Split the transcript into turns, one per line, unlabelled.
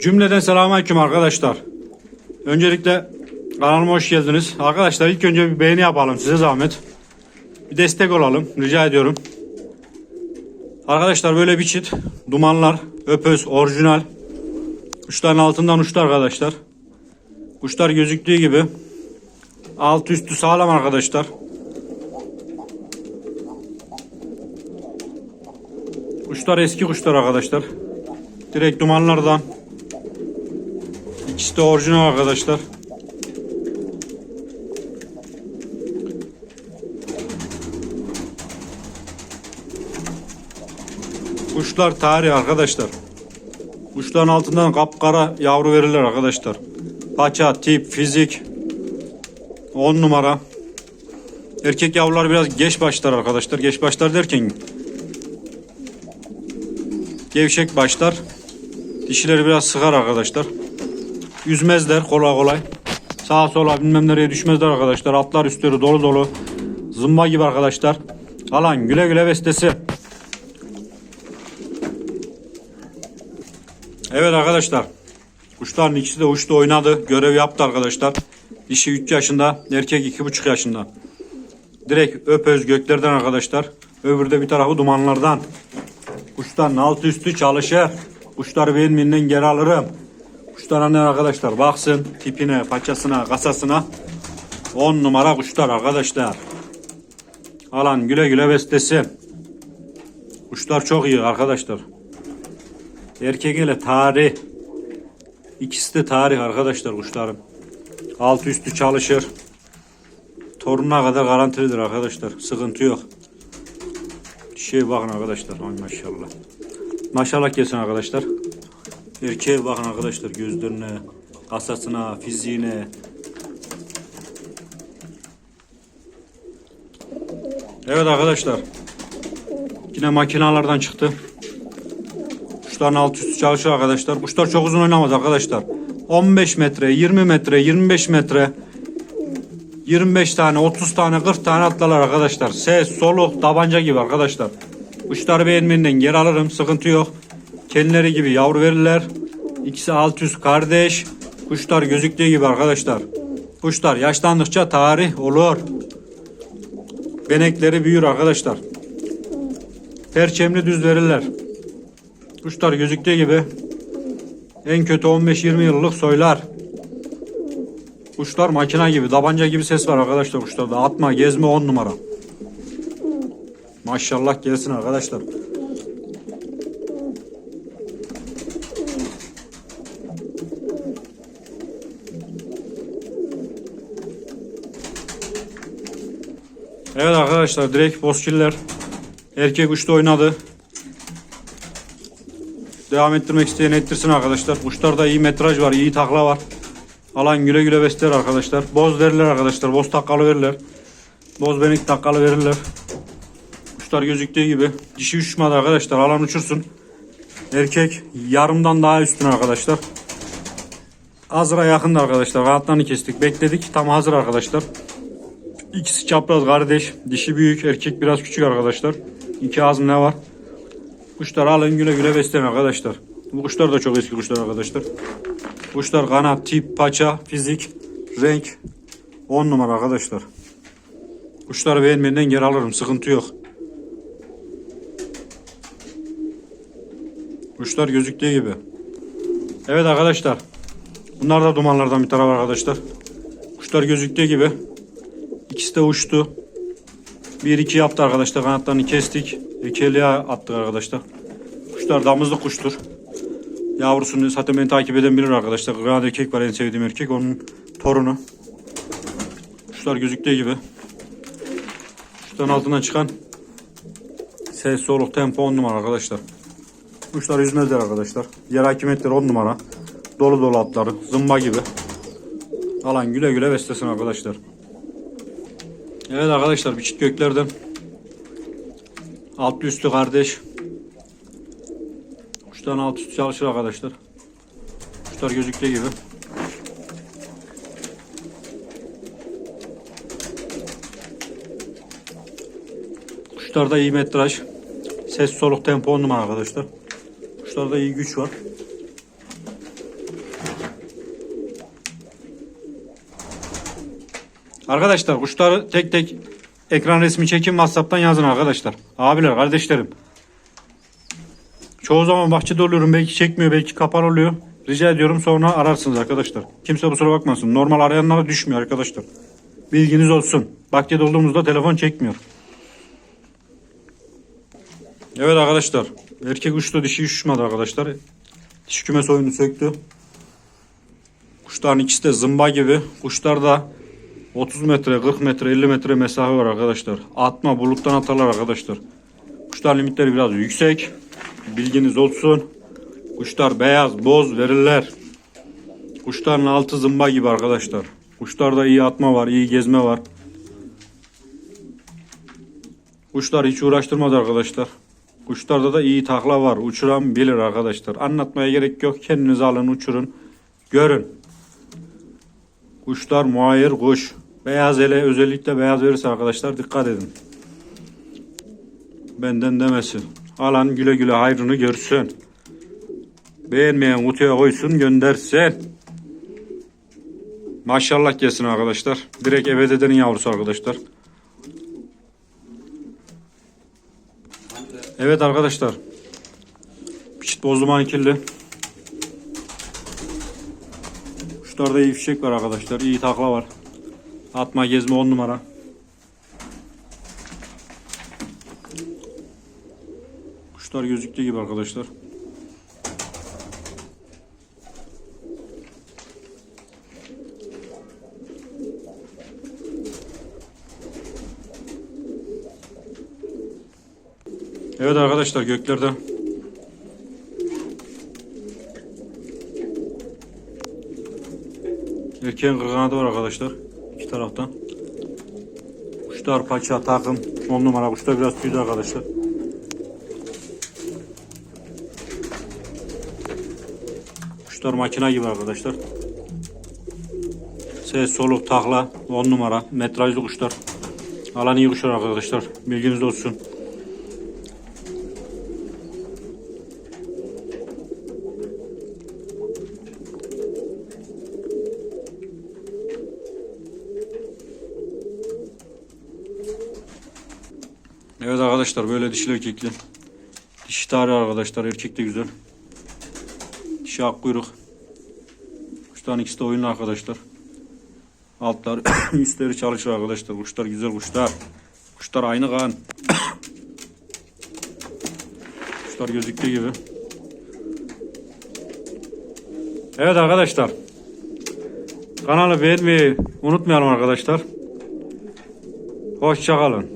Cümleden selamünaleyküm arkadaşlar. Öncelikle kanalıma hoş geldiniz. Arkadaşlar ilk önce bir beğeni yapalım size zahmet. Bir destek olalım rica ediyorum. Arkadaşlar böyle bir çift dumanlar öpöz orijinal. Uçların altından uçtu arkadaşlar. Kuşlar gözüktüğü gibi. Alt üstü sağlam arkadaşlar. Kuşlar eski kuşlar arkadaşlar. Direkt dumanlardan. İkisi de orijinal arkadaşlar. Kuşlar tarih arkadaşlar. Kuşların altından kapkara yavru verirler arkadaşlar. Paça, tip, fizik 10 numara. Erkek yavrular biraz geç başlar arkadaşlar. Geç başlar derken gevşek başlar. Dişileri biraz sıkar arkadaşlar. Yüzmezler kolay kolay. Sağa sola bilmem nereye düşmezler arkadaşlar. Altlar üstleri dolu dolu. Zımba gibi arkadaşlar. Alan güle güle bestesi. Evet arkadaşlar. Kuşların ikisi de uçtu oynadı. Görev yaptı arkadaşlar. Dişi 3 yaşında. Erkek 2,5 yaşında. Direkt öpöz göklerden arkadaşlar. Öbürü de bir tarafı dumanlardan. Kuşların altı üstü çalışır. Kuşları beğenmeyenden geri alırım. Kuşlar anne arkadaşlar baksın tipine, paçasına, kasasına. 10 numara kuşlar arkadaşlar. Alan güle güle beslesin. Kuşlar çok iyi arkadaşlar. Erkek ile tarih. İkisi de tarih arkadaşlar kuşların. Altı üstü çalışır. Torununa kadar garantilidir arkadaşlar. Sıkıntı yok. Şey bakın arkadaşlar. Ay maşallah. Maşallah gelsin arkadaşlar. Erkeğe bakın arkadaşlar gözlerine, kasasına, fiziğine. Evet arkadaşlar. Yine makinalardan çıktı. Kuşların alt üstü çalışıyor arkadaşlar. Kuşlar çok uzun oynamaz arkadaşlar. 15 metre, 20 metre, 25 metre, 25 tane, 30 tane, 40 tane atlarlar arkadaşlar. Ses, soluk, tabanca gibi arkadaşlar. Kuşları beğenmenden geri alırım. Sıkıntı yok. Kendileri gibi yavru verirler. İkisi alt üst kardeş. Kuşlar gözüktüğü gibi arkadaşlar. Kuşlar yaşlandıkça tarih olur. Benekleri büyür arkadaşlar. Perçemli düz verirler. Kuşlar gözüktüğü gibi en kötü 15-20 yıllık soylar. Kuşlar makina gibi, tabanca gibi ses var arkadaşlar kuşlarda. Atma, gezme 10 numara. Maşallah gelsin arkadaşlar. Evet arkadaşlar direkt bozkiller erkek uçta oynadı. Devam ettirmek isteyen ettirsin arkadaşlar. Kuşlarda iyi metraj var, iyi takla var. Alan güle güle besler arkadaşlar. Boz verirler arkadaşlar. Boz takkalı verirler. Boz benik takkalı verirler. Kuşlar gözüktüğü gibi. Dişi uçmadı arkadaşlar. Alan uçursun. Erkek yarımdan daha üstün arkadaşlar. Hazıra yakındı arkadaşlar. Kanatlarını kestik. Bekledik. Tam hazır arkadaşlar. İkisi çapraz kardeş. Dişi büyük. Erkek biraz küçük arkadaşlar. İki ağzım ne var? Kuşlar alın güle güle besleyin arkadaşlar. Bu kuşlar da çok eski kuşlar arkadaşlar. Kuşlar kanat, tip, paça, fizik, renk 10 numara arkadaşlar. Kuşları beğenmeden geri alırım. Sıkıntı yok. Kuşlar gözüktüğü gibi. Evet arkadaşlar. Bunlar da dumanlardan bir taraf arkadaşlar. Kuşlar gözüktüğü gibi. İkisi de uçtu. Bir iki yaptı arkadaşlar. Kanatlarını kestik. Ekeliğe attık arkadaşlar. Kuşlar damızlık kuştur. Yavrusunu zaten beni takip eden bilir arkadaşlar. Kanat erkek var en sevdiğim erkek. Onun torunu. Kuşlar gözüktüğü gibi. Kuşların altından çıkan ses, soluk, tempo 10 numara arkadaşlar. Kuşlar yüzmezler arkadaşlar. Yer hakimiyetleri 10 numara. Dolu dolu atları. Zımba gibi. Alan güle güle beslesin arkadaşlar. Evet arkadaşlar bir çift göklerden Altlı üstü kardeş tane alt üst çalışır arkadaşlar. Kuşlar gözüktüğü gibi. Kuşlarda iyi metraj. Ses soluk tempo on numara arkadaşlar. Kuşlarda iyi güç var. Arkadaşlar kuşları tek tek ekran resmi çekin WhatsApp'tan yazın arkadaşlar. Abiler, kardeşlerim. Çoğu zaman bahçede oluyorum. Belki çekmiyor, belki kapalı oluyor. Rica ediyorum sonra ararsınız arkadaşlar. Kimse kusura bakmasın. Normal arayanlara düşmüyor arkadaşlar. Bilginiz olsun. Bahçede olduğumuzda telefon çekmiyor. Evet arkadaşlar. Erkek uçtu dişi uçmadı arkadaşlar. Dişi kümes oyunu söktü. Kuşların ikisi de zımba gibi. Kuşlar da 30 metre, 40 metre, 50 metre mesafe var arkadaşlar. Atma buluttan atarlar arkadaşlar. Kuşlar limitleri biraz yüksek. Bilginiz olsun. Kuşlar beyaz, boz verirler. Kuşların altı zımba gibi arkadaşlar. Kuşlarda iyi atma var, iyi gezme var. Kuşlar hiç uğraştırmaz arkadaşlar. Kuşlarda da iyi takla var. Uçuran bilir arkadaşlar. Anlatmaya gerek yok. Kendiniz alın uçurun. Görün. Kuşlar muayyer kuş. Beyaz ele özellikle beyaz verirse arkadaşlar dikkat edin. Benden demesin. Alan güle güle hayrını görsün. Beğenmeyen kutuya koysun göndersin. Maşallah gelsin arkadaşlar. Direkt evet edenin yavrusu arkadaşlar. Evet arkadaşlar. Piçit bozduman kirli. Kuşlarda iyi fişek var arkadaşlar. İyi takla var. Atma gezme 10 numara. Kuşlar gözüktüğü gibi arkadaşlar. Evet arkadaşlar göklerde Erkeğin kırkanadı var arkadaşlar. iki taraftan. Kuşlar paça takım 10 numara kuşlar biraz tüydü arkadaşlar. Kuşlar makina gibi arkadaşlar. Ses soluk takla 10 numara metrajlı kuşlar. Alan iyi kuşlar arkadaşlar. Bilginiz olsun. Evet arkadaşlar böyle dişli erkekli. Dişi tarihi arkadaşlar erkek de güzel. Dişi ak kuyruk. Kuşların ikisi de oyunlu arkadaşlar. Altlar üstleri çalışır arkadaşlar. Kuşlar güzel kuşlar. Kuşlar aynı kan. kuşlar gözüktüğü gibi. Evet arkadaşlar. Kanalı beğenmeyi unutmayalım arkadaşlar. Hoşçakalın.